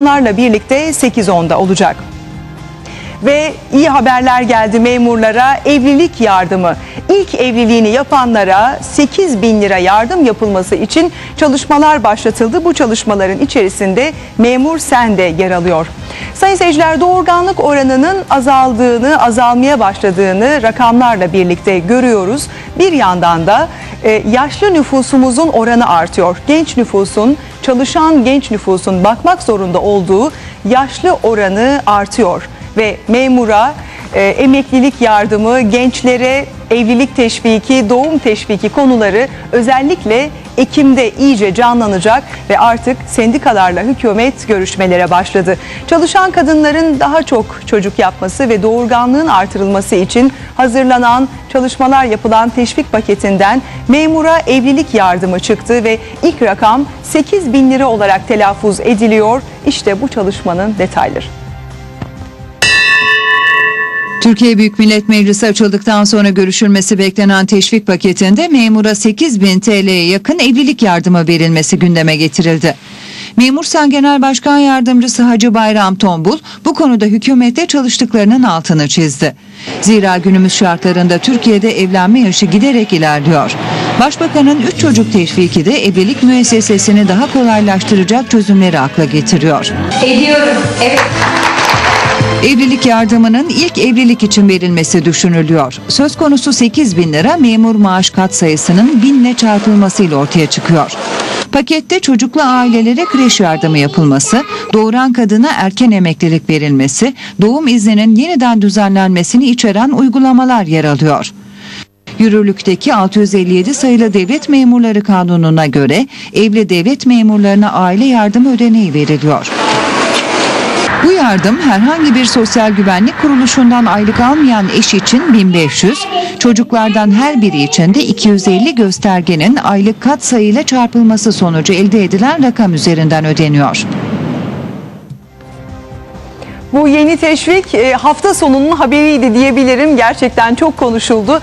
Bunlarla birlikte 8-10'da olacak. Ve iyi haberler geldi memurlara evlilik yardımı. İlk evliliğini yapanlara 8 bin lira yardım yapılması için çalışmalar başlatıldı. Bu çalışmaların içerisinde memur sen de yer alıyor. Sayın seyirciler doğurganlık oranının azaldığını, azalmaya başladığını rakamlarla birlikte görüyoruz. Bir yandan da e, yaşlı nüfusumuzun oranı artıyor. Genç nüfusun, çalışan genç nüfusun bakmak zorunda olduğu yaşlı oranı artıyor ve memura e, emeklilik yardımı, gençlere evlilik teşviki, doğum teşviki konuları özellikle Ekim'de iyice canlanacak ve artık sendikalarla hükümet görüşmelere başladı. Çalışan kadınların daha çok çocuk yapması ve doğurganlığın artırılması için hazırlanan çalışmalar yapılan teşvik paketinden memura evlilik yardımı çıktı ve ilk rakam 8 bin lira olarak telaffuz ediliyor. İşte bu çalışmanın detayları. Türkiye Büyük Millet Meclisi açıldıktan sonra görüşülmesi beklenen teşvik paketinde memura 8 bin TL'ye yakın evlilik yardımı verilmesi gündeme getirildi. Memur Sen Genel Başkan Yardımcısı Hacı Bayram Tombul bu konuda hükümette çalıştıklarının altını çizdi. Zira günümüz şartlarında Türkiye'de evlenme yaşı giderek ilerliyor. Başbakanın 3 çocuk teşviki de evlilik müessesesini daha kolaylaştıracak çözümleri akla getiriyor. Ediyorum. Evet. Evlilik yardımının ilk evlilik için verilmesi düşünülüyor. Söz konusu 8 bin lira memur maaş kat sayısının binle çarpılmasıyla ortaya çıkıyor. Pakette çocuklu ailelere kreş yardımı yapılması, doğuran kadına erken emeklilik verilmesi, doğum izninin yeniden düzenlenmesini içeren uygulamalar yer alıyor. Yürürlükteki 657 sayılı devlet memurları kanununa göre evli devlet memurlarına aile yardımı ödeneği veriliyor. Bu yardım herhangi bir sosyal güvenlik kuruluşundan aylık almayan eş için 1500, çocuklardan her biri için de 250 göstergenin aylık kat sayıyla çarpılması sonucu elde edilen rakam üzerinden ödeniyor. Bu yeni teşvik e, hafta sonunun haberiydi diyebilirim. Gerçekten çok konuşuldu.